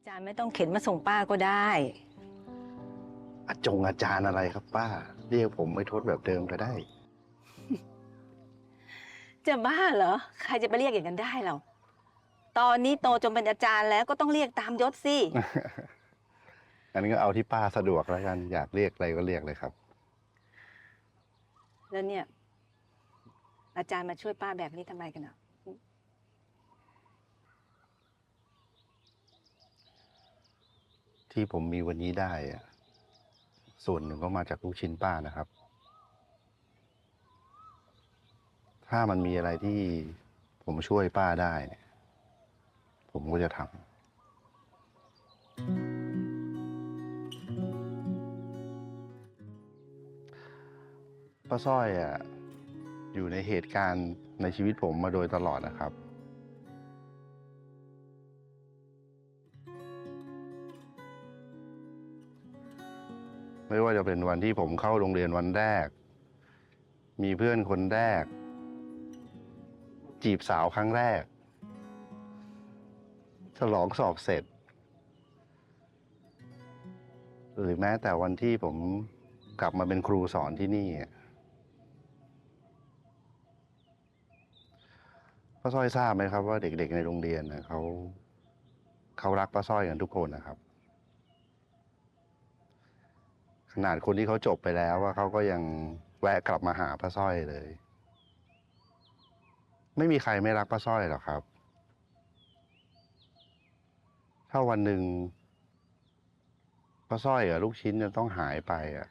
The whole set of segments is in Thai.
อาจารย์ไม่ต้องเข็นมาส่งป้าก็ได้ อาจงอาจารย์อะไรครับป้า เรียกผมไม่ทดแบบเดิมก็ได้ จะบ้าเหรอ ใครจะไปเรียกอย่างนั้นได้เราตอนนี้โตจนเป็นอาจารย์แล้วก็ต้องเรียกตามยศสิ อันนี้ก็เอาที่ป้าสะดวกแล้วกันอยากเรียกอะไรก็เรียกเลยครับ แล้วเนี่ย อาจารย์มาช่วยป้าแบบนี้ทำไมกันอะ ที่ผมมีวันนี้ได้อะส่วนหนึ่งก็มาจากลูกชิ้นป้านะครับ ถ้ามันมีอะไรที่ผมช่วยป้าได้เนี่ยผมก็จะทำป้าสร้อยอะอยู่ในเหตุการณ์ในชีวิตผมมาโดยตลอดนะครับ ไม่ว่าจะเป็นวันที่ผมเข้าโรงเรียนวันแรก มีเพื่อนคนแรก จีบสาวครั้งแรก ฉลองสอบเสร็จ หรือแม้แต่วันที่ผมกลับมาเป็นครูสอนที่นี่อะป้าสร้อยทราบไหมครับว่าเด็กๆในโรงเรียนนะเขาเขารักป้าสร้อยกันทุกคนนะครับ ขนาดคนที่เขาจบไปแล้วว่าเขาก็ยังแวะกลับมาหาป้าสร้อยเลย ไม่มีใครไม่รักป้าสร้อยหรอกครับ ถ้าวันหนึ่งป้าสร้อยกับลูกชิ้นจะต้องหายไปอะ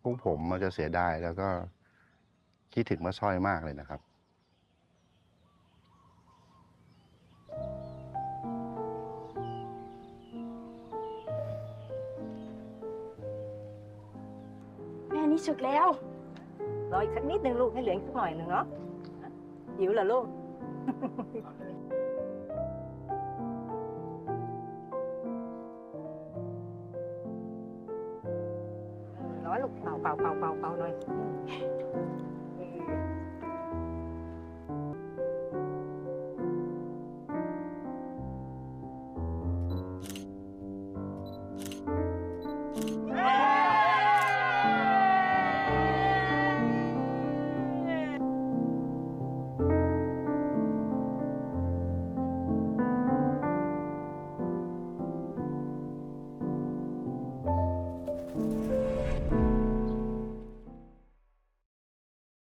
พวกผมมันจะเสียดายแล้วก็คิดถึงป้าสร้อยมากเลยนะครับ นี่สุดแล้ว รออีกสักนิดหนึ่งลูกให้เหลืออีกสักหน่อยหนึ่งเนาะหิวเหรอลูกร้อนลูกเป่า